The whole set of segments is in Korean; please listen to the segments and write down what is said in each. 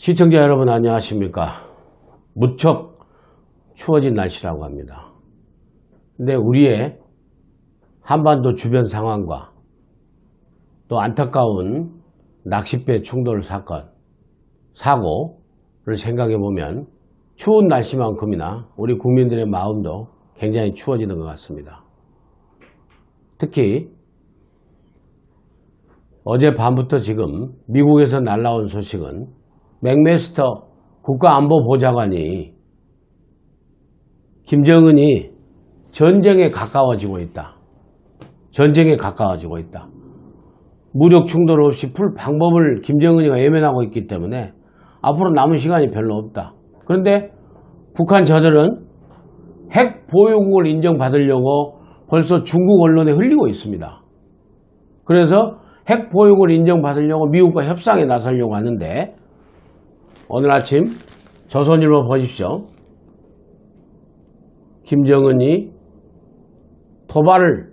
시청자 여러분 안녕하십니까. 무척 추워진 날씨라고 합니다. 근데 우리의 한반도 주변 상황과 또 안타까운 낚싯배 충돌 사건, 사고를 생각해 보면 추운 날씨만큼이나 우리 국민들의 마음도 굉장히 추워지는 것 같습니다. 특히 어제 밤부터 지금 미국에서 날라온 소식은 맥메스터 국가안보보좌관이 김정은이 전쟁에 가까워지고 있다. 전쟁에 가까워지고 있다. 무력 충돌 없이 풀 방법을 김정은이가 예면하고 있기 때문에 앞으로 남은 시간이 별로 없다. 그런데 북한 저들은 핵 보유국을 인정받으려고 벌써 중국 언론에 흘리고 있습니다. 그래서 핵 보유국을 인정받으려고 미국과 협상에 나서려고 하는데 오늘 아침 조선일보 보십시오. 김정은이 도발을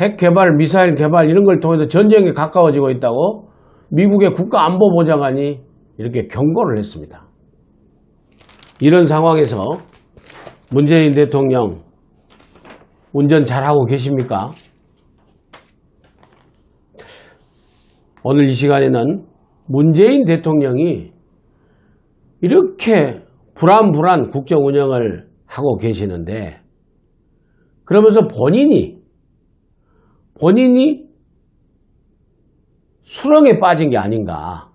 핵 개발, 미사일 개발 이런 걸 통해서 전쟁에 가까워지고 있다고 미국의 국가안보보좌관이 이렇게 경고를 했습니다. 이런 상황에서 문재인 대통령 운전 잘하고 계십니까? 오늘 이 시간에는 문재인 대통령이 이렇게 불안불안 국정 운영을 하고 계시는데 그러면서 본인이 본인이 수렁에 빠진 게 아닌가.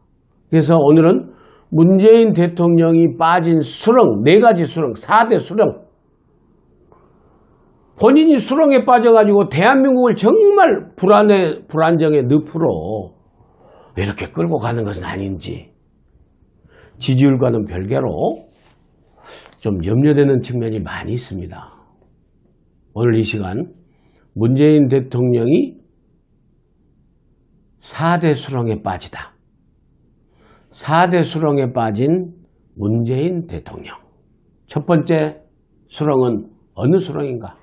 그래서 오늘은 문재인 대통령이 빠진 수렁, 네 가지 수렁, 4대 수렁. 본인이 수렁에 빠져가지고 대한민국을 정말 불안해, 불안정의 늪으로 이렇게 끌고 가는 것은 아닌지 지지율과는 별개로 좀 염려되는 측면이 많이 있습니다. 오늘 이 시간 문재인 대통령이 4대 수렁에 빠지다. 4대 수렁에 빠진 문재인 대통령. 첫 번째 수렁은 어느 수렁인가?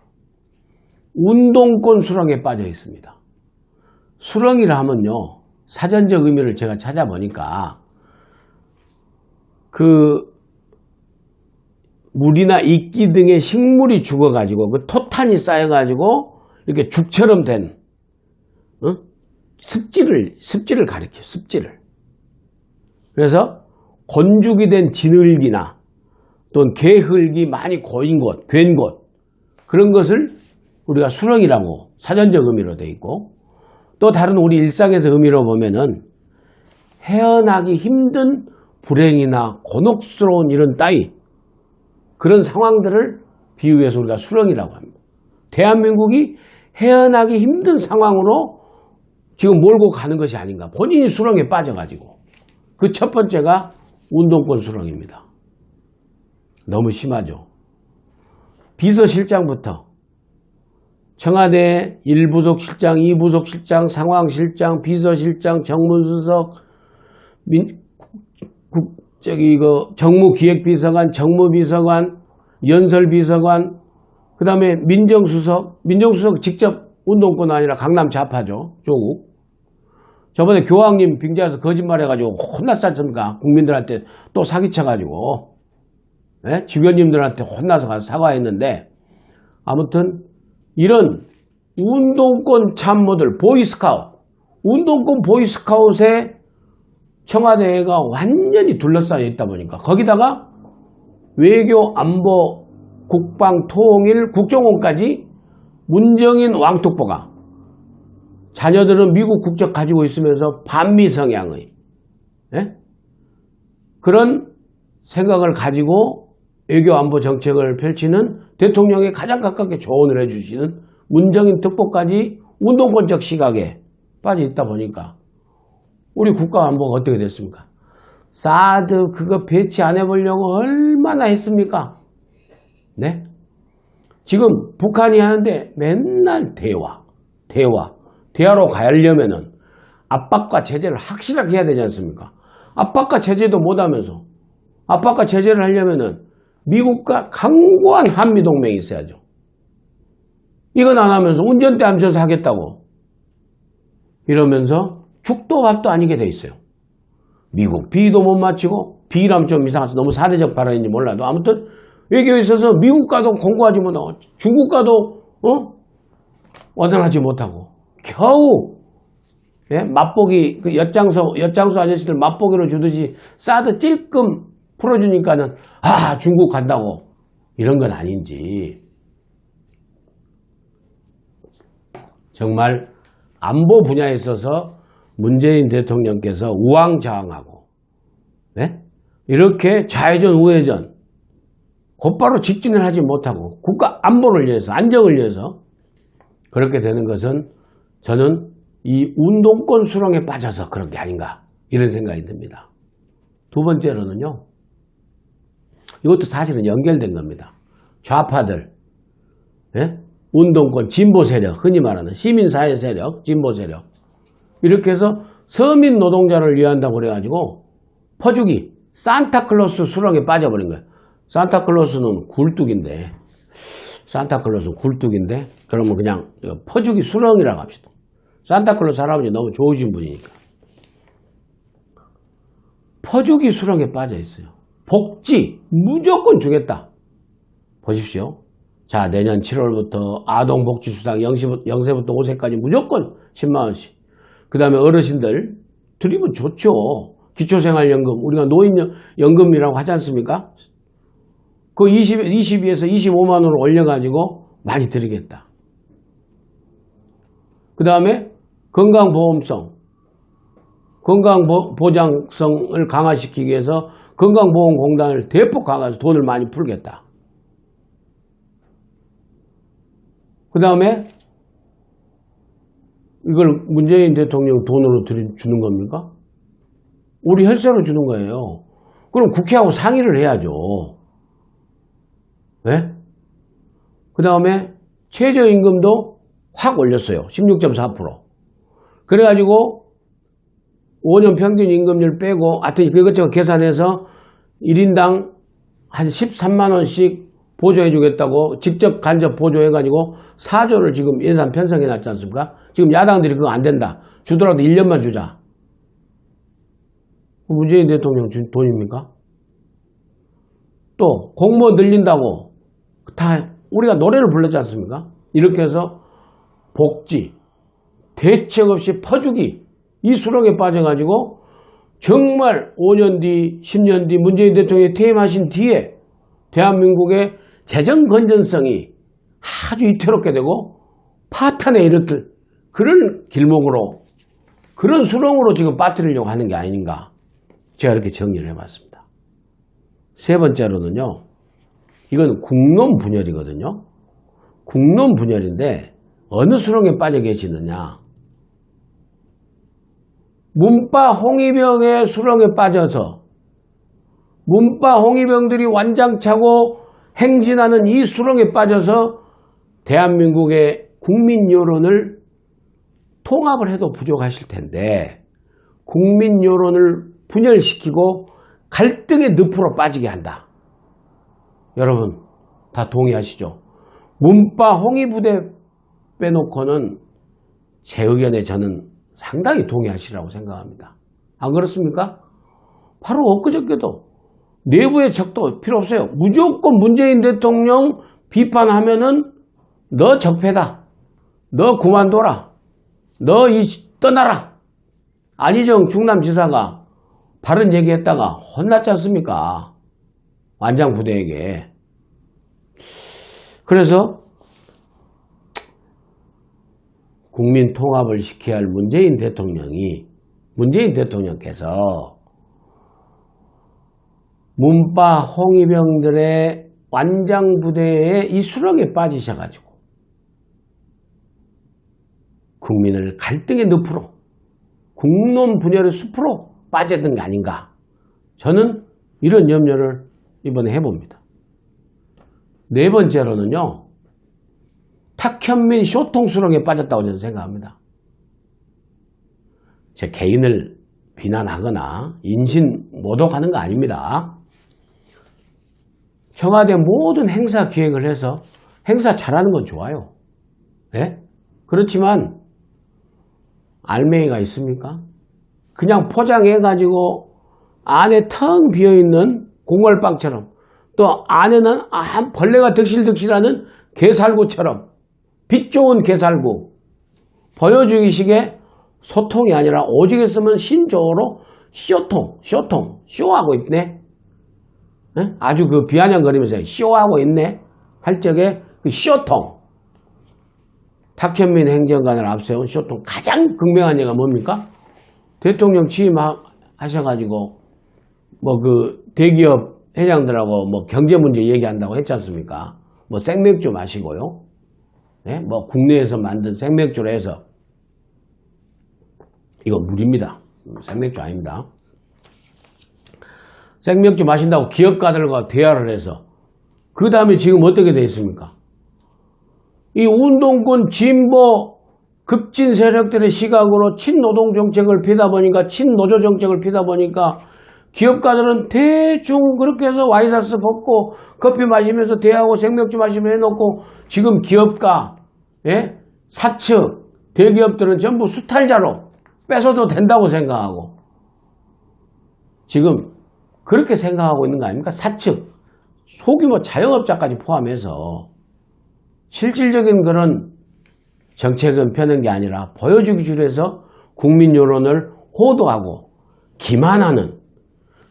운동권 수렁에 빠져 있습니다. 수렁이라 하면요. 사전적 의미를 제가 찾아보니까 그 물이나 이끼 등의 식물이 죽어가지고 그 토탄이 쌓여가지고 이렇게 죽처럼 된 어? 습지를 습지를 가리켜 습지를 그래서 건죽이 된 진흙이나 또는 개흙이 많이 고인 곳, 괜 곳 그런 것을 우리가 수렁이라고 사전적 의미로 되어 있고 또 다른 우리 일상에서 의미로 보면은 헤어나기 힘든 불행이나 곤혹스러운 이런 따위 그런 상황들을 비유해서 우리가 수렁이라고 합니다. 대한민국이 헤어나기 힘든 상황으로 지금 몰고 가는 것이 아닌가. 본인이 수렁에 빠져가지고. 그 첫 번째가 운동권 수렁입니다. 너무 심하죠. 비서실장부터 청와대 1부속 실장, 2부속 실장, 상황실장, 비서실장, 정문수석, 민, 국, 저기 그 정무기획비서관, 정무비서관, 연설비서관, 그 다음에 민정수석, 민정수석 직접 운동권 아니라 강남 좌파죠, 조국. 저번에 교황님 빙자해서 거짓말해가지고 혼났지 않습니까? 국민들한테 또 사기쳐가지고. 네? 주변님들한테 혼나서 가서 사과했는데 아무튼 이런 운동권 참모들, 보이스카웃, 운동권 보이스카웃에 청와대가 완전히 둘러싸여 있다 보니까 거기다가 외교, 안보, 국방, 통일, 국정원까지 문정인 왕톡보가 자녀들은 미국 국적 가지고 있으면서 반미 성향의 예? 그런 생각을 가지고 외교 안보 정책을 펼치는 대통령에 가장 가깝게 조언을 해주시는 문정인 특보까지 운동권적 시각에 빠져 있다 보니까 우리 국가 안보가 어떻게 됐습니까? 사드 그거 배치 안 해보려고 얼마나 했습니까? 네? 지금 북한이 하는데 맨날 대화, 대화, 대화로 가려면은 압박과 제재를 확실하게 해야 되지 않습니까? 압박과 제재도 못하면서 압박과 제재를 하려면은 미국과 강고한 한미 동맹이 있어야죠. 이건 안 하면서 운전대 앉아서 하겠다고 이러면서 죽도 밥도 아니게 돼 있어요. 미국 B도 못 맞히고 B라면 좀 이상해서 너무 사대적 발언인지 몰라도 아무튼 외교에 있어서 미국 가도 공부하지 못하고 중국 가도 어? 얻어나지 못하고 겨우 예? 맛보기 그 엿장수 엿장수 아저씨들 맛보기로 주듯이 사드 찔끔 풀어주니까는 아 중국 간다고 이런 건 아닌지 정말 안보 분야에 있어서 문재인 대통령께서 우왕좌왕하고 네? 이렇게 좌회전 우회전 곧바로 직진을 하지 못하고 국가 안보를 위해서 안정을 위해서 그렇게 되는 것은 저는 이 운동권 수렁에 빠져서 그런 게 아닌가 이런 생각이 듭니다. 두 번째로는요. 이것도 사실은 연결된 겁니다. 좌파들, 예? 운동권 진보 세력, 흔히 말하는 시민사회 세력, 진보 세력 이렇게 해서 서민 노동자를 위한다고 그래가지고 퍼주기 산타클로스 수렁에 빠져버린 거예요. 산타클로스는 굴뚝인데 산타클로스는 굴뚝인데 그러면 그냥 퍼주기 수렁이라고 합시다. 산타클로스 할아버지 너무 좋으신 분이니까. 퍼주기 수렁에 빠져 있어요. 복지 무조건 주겠다. 보십시오. 자 내년 7월부터 아동복지수당 0세부터 5세까지 무조건 10만원씩. 그 다음에 어르신들 드리면 좋죠. 기초생활연금 우리가 노인연금이라고 하지 않습니까? 그 20, 22에서 25만원을 올려가지고 많이 드리겠다. 그 다음에 건강보험성, 건강보장성을 강화시키기 위해서 건강보험공단을 대폭 강화해서 돈을 많이 풀겠다. 그 다음에 이걸 문재인 대통령 돈으로 드리, 주는 겁니까? 우리 혈세로 주는 거예요. 그럼 국회하고 상의를 해야죠. 네? 그 다음에 최저임금도 확 올렸어요. 16.4%. 그래가지고 5년 평균 임금률 빼고 하여튼 그것저것 계산해서 1인당 한 13만원씩 보조해 주겠다고 직접 간접 보조해 가지고 4조를 지금 예산 편성해 놨지 않습니까? 지금 야당들이 그거 안 된다. 주더라도 1년만 주자. 문재인 대통령 준 돈입니까? 또 공무원 늘린다고 다 우리가 노래를 불렀지 않습니까? 이렇게 해서 복지, 대책 없이 퍼주기 이 수렁에 빠져가지고 정말 5년 뒤, 10년 뒤 문재인 대통령이 퇴임하신 뒤에 대한민국의 재정 건전성이 아주 위태롭게 되고 파탄에 이르들 그런 길목으로 그런 수렁으로 지금 빠뜨리려고 하는 게 아닌가 제가 이렇게 정리를 해봤습니다. 세 번째로는요. 이건 국론 분열이거든요. 국론 분열인데 어느 수렁에 빠져 계시느냐. 문바 홍위병의 수렁에 빠져서 문바 홍위병들이 완장차고 행진하는 이 수렁에 빠져서 대한민국의 국민 여론을 통합을 해도 부족하실 텐데 국민 여론을 분열시키고 갈등의 늪으로 빠지게 한다. 여러분 다 동의하시죠? 문바 홍위부대 빼놓고는 제 의견에 저는 상당히 동의하시라고 생각합니다. 안 그렇습니까? 바로 엊그저께도 내부의 적도 필요 없어요. 무조건 문재인 대통령 비판하면은 너 적폐다. 너 그만둬라. 너 이 떠나라. 안희정 충남지사가 바른 얘기했다가 혼났지 않습니까? 완장 부대에게. 그래서 국민 통합을 시켜야 할 문재인 대통령이 문재인 대통령께서 문바 홍위병들의 완장부대에 이 수렁에 빠지셔가지고 국민을 갈등의 늪으로 국론 분열의 숲으로 빠졌던 게 아닌가 저는 이런 염려를 이번에 해봅니다. 네 번째로는요. 탁현민 쇼통 수렁에 빠졌다고 저는 생각합니다. 제 개인을 비난하거나 인신 모독하는 거 아닙니다. 청와대 모든 행사 기획을 해서 행사 잘하는 건 좋아요. 네? 그렇지만 알맹이가 있습니까? 그냥 포장해가지고 안에 텅 비어있는 공갈빵처럼 또 안에는 한 벌레가 득실득실하는 게살구처럼 빛 좋은 게살구 보여주기식의 소통이 아니라 오직 했으면 신조어로 쇼통, 쇼통, 쇼하고 있네. 예? 아주 그 비아냥거리면서 쇼하고 있네. 할 적에 그 쇼통. 탁현민 행정관을 앞세운 쇼통. 가장 극명한 예가 뭡니까? 대통령 취임하셔가지고 뭐 그 대기업 회장들하고 뭐 경제 문제 얘기한다고 했지 않습니까? 뭐 생맥주 마시고요. 예? 뭐 국내에서 만든 생맥주로 해서 이거 물입니다. 생맥주 아닙니다. 생맥주 마신다고 기업가들과 대화를 해서 그 다음에 지금 어떻게 되어 있습니까? 이 운동권 진보 급진 세력들의 시각으로 친노동 정책을 피다 보니까 친노조 정책을 피다 보니까 기업가들은 대충 그렇게 해서 와이셔츠 벗고 커피 마시면서 대하고 생맥주 마시면 해놓고 지금 기업가 예? 사측 대기업들은 전부 수탈자로 뺏어도 된다고 생각하고 지금 그렇게 생각하고 있는 거 아닙니까? 사측 소규모 자영업자까지 포함해서 실질적인 그런 정책은 펴는 게 아니라 보여주기 위해서 국민 여론을 호도하고 기만하는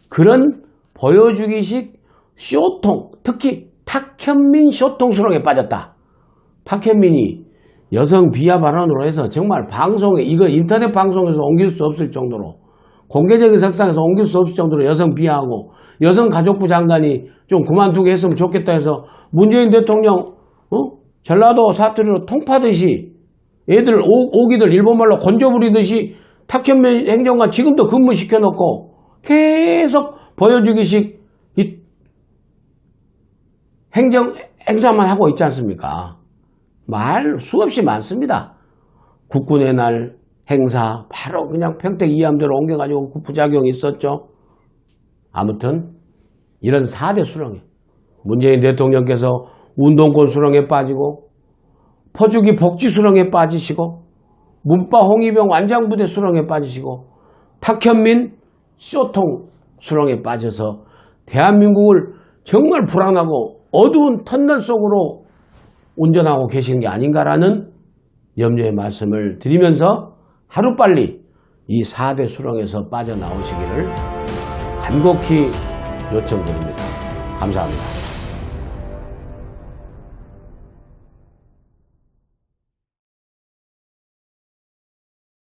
그런 보여주기식 쇼통, 특히 탁현민 쇼통 수렁에 빠졌다. 탁현민이 여성 비하 발언으로 해서 정말 방송에, 이거 인터넷 방송에서 옮길 수 없을 정도로 공개적인 석상에서 옮길 수 없을 정도로 여성 비하하고 여성 가족부 장관이 좀 그만두게 했으면 좋겠다 해서 문재인 대통령, 어? 전라도 사투리로 통파듯이 애들 오, 오기들 일본말로 건져 부리듯이 탁현민 행정관 지금도 근무시켜놓고 계속 보여주기식 이 행정 행사만 하고 있지 않습니까? 말 수없이 많습니다. 국군의 날 행사 바로 그냥 평택 이함대로 옮겨가지고 그 부작용이 있었죠. 아무튼 이런 4대 수렁에 문재인 대통령께서 운동권 수렁에 빠지고 퍼주기 복지 수렁에 빠지시고 문바 홍위병 완장부대 수렁에 빠지시고 탁현민 쇼통 수렁에 빠져서 대한민국을 정말 불안하고 어두운 터널 속으로 운전하고 계시는 게 아닌가라는 염려의 말씀을 드리면서 하루빨리 이 4대 수렁에서 빠져나오시기를 간곡히 요청드립니다. 감사합니다.